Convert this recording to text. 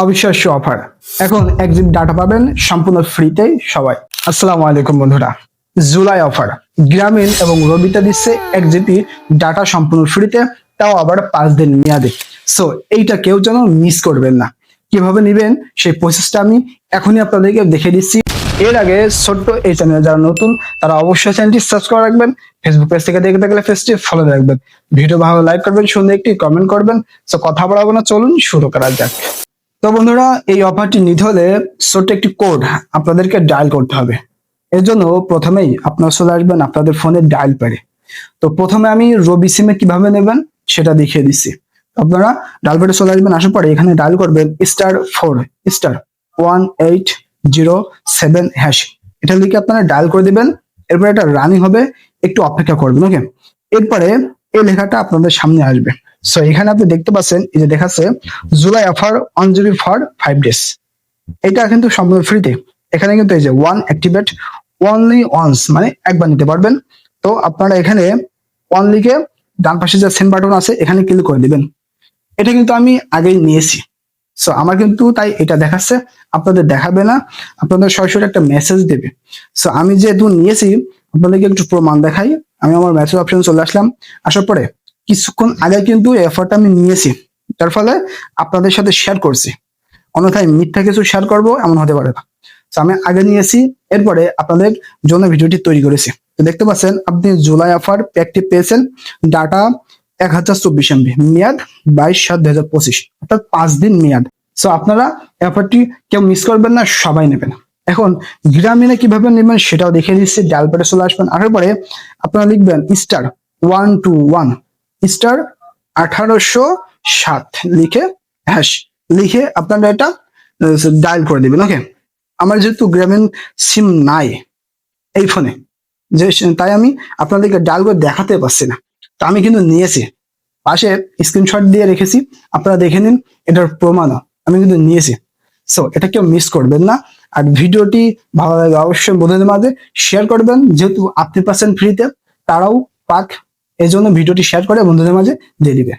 অবিশ্বাস্য অফার। এখন এক জিবি ডাটা পাবেন সম্পূর্ণ ফ্রিতে সবাই। আসসালামু আলাইকুম বন্ধুরা। July offer. গ্রামীণ এবং রবিতে দিচ্ছে এক জিবি ডাটা সম্পূর্ণ ফ্রিতে তাও আবার পাঁচ দিন মেয়াদে। সো এইটা কেউ যেন মিস করবেন না। কীভাবে নেবেন সেই প্রসেসটা আমি এখনই আপনাদেরকে দেখে দিচ্ছি। এর আগে ছোট্ট এই চ্যানেলে যারা নতুন, তারা অবশ্যই চ্যানেলটি সাবস্ক্রাইব করে রাখবেন। ফেসবুক পেজ থেকে দেখে থাকলে পেজটি ফলো রাখবেন। ভিডিও ভালো লাইক করবেন, সুন্দর একটি কমেন্ট করবেন। সো কথা বলাবো না, চলুন শুরু করা যাক। তো বন্ধুরা, এই অফারটি নিতে হলে ছোট্ট একটি কোড আপনাদেরকে ডায়াল করতে হবে। এর জন্য প্রথমেই আপনারা চলে আসবেন আপনাদের ফোনে ডায়াল প্যাডে তো প্রথমে আমি রবি সিমে কীভাবে নেবেন সেটা দেখিয়ে দিচ্ছি। আপনারা ডায়াল প্যাডে চলে আসবেন, আসার পরে এখানে ডায়াল করবেন star four star one eight zero seven hash এটা লিখে আপনারা ডায়াল করে দিবেন, এরপরে এটা রানিং হবে, একটু অপেক্ষা করবেন ওকে এরপরে এই লেখাটা আপনাদের সামনে আসবে। সো এখানে আপনি দেখতে পাচ্ছেন, এই যে দেখাচ্ছে July offer on GB for five days এটা কিন্তু সম্পূর্ণ ফ্রিতে এখানে কিন্তু এই যে ওয়ান অ্যাক্টিভেট অনলি ওয়ান্স মানে একবার নিতে পারবেন। তো আপনারা এখানে অনলিকে ডান পাশে যে সেন্ড বাটন আছে, এখানে ক্লিক করে দিবেন। এটা কিন্তু আমি আগেই নিয়েছি। সো আমার কিন্তু তাই এটা দেখাচ্ছে, আপনাদের দেখাবে না, আপনাদের সরাসরি একটা মেসেজ দেবে। সো আমি যেহেতু নিয়েছি, আপনাদেরকে একটু প্রমাণ দেখাই। আমি আমার মেসেজ অপশন চলে আসলাম। আসার পরে কিছুক্ষণ আগে কিন্তু এই অফারটা আমি নিয়েছি। যার ফলে আপনাদের সাথে শেয়ার করছি। অন্যথায় মিথ্যা কিছু শেয়ার করব এমন হতে পারে না। তো আমি আগে নিয়েছি, এরপরে আপনাদের জন্য ভিডিওটি তৈরি করেছি। তো দেখতে পাচ্ছেন, আপনি জুলাই অফার প্যাকটি পেয়েছেন। ডাটা এক হাজার চব্বিশ এমবি মেয়াদ বাইশ সাত দুই হাজার পঁচিশ, অর্থাৎ পাঁচ দিন মেয়াদ। সো আপনারা অফারটি কেউ মিস করবেন না, সবাই নেবেন। এখন, গ্রামীণে কীভাবে নেবেন সেটাও দেখিয়ে দিচ্ছি ডাল পেটে চলে আসবেন। আসার পরে আপনারা লিখবেন star one two one star আঠারোশো সাত লিখে হ্যাশ লিখে আপনারা এটা ডায়াল করে দিবেন ওকে আমার যেহেতু গ্রামীণ সিম নাই এই ফোনে যে তাই আমি আপনাদেরকে ডাল করে দেখাতে পারছি না। তো আমি কিন্তু নিয়েছি। পাশে স্ক্রিনশট দিয়ে রেখেছি, আপনারা দেখে নিন, এটার প্রমাণও আমি কিন্তু নিয়েছি। সো এটা কেউ মিস করবেন না। আর ভিডিওটি ভালো লাগে অবশ্যই বন্ধুদের মাঝে শেয়ার করবেন, যেহেতু আপনি পাচ্ছেন ফ্রিতে তারাও পাক এই জন্য ভিডিওটি শেয়ার করে বন্ধুদের মাঝে দিয়ে দিবে।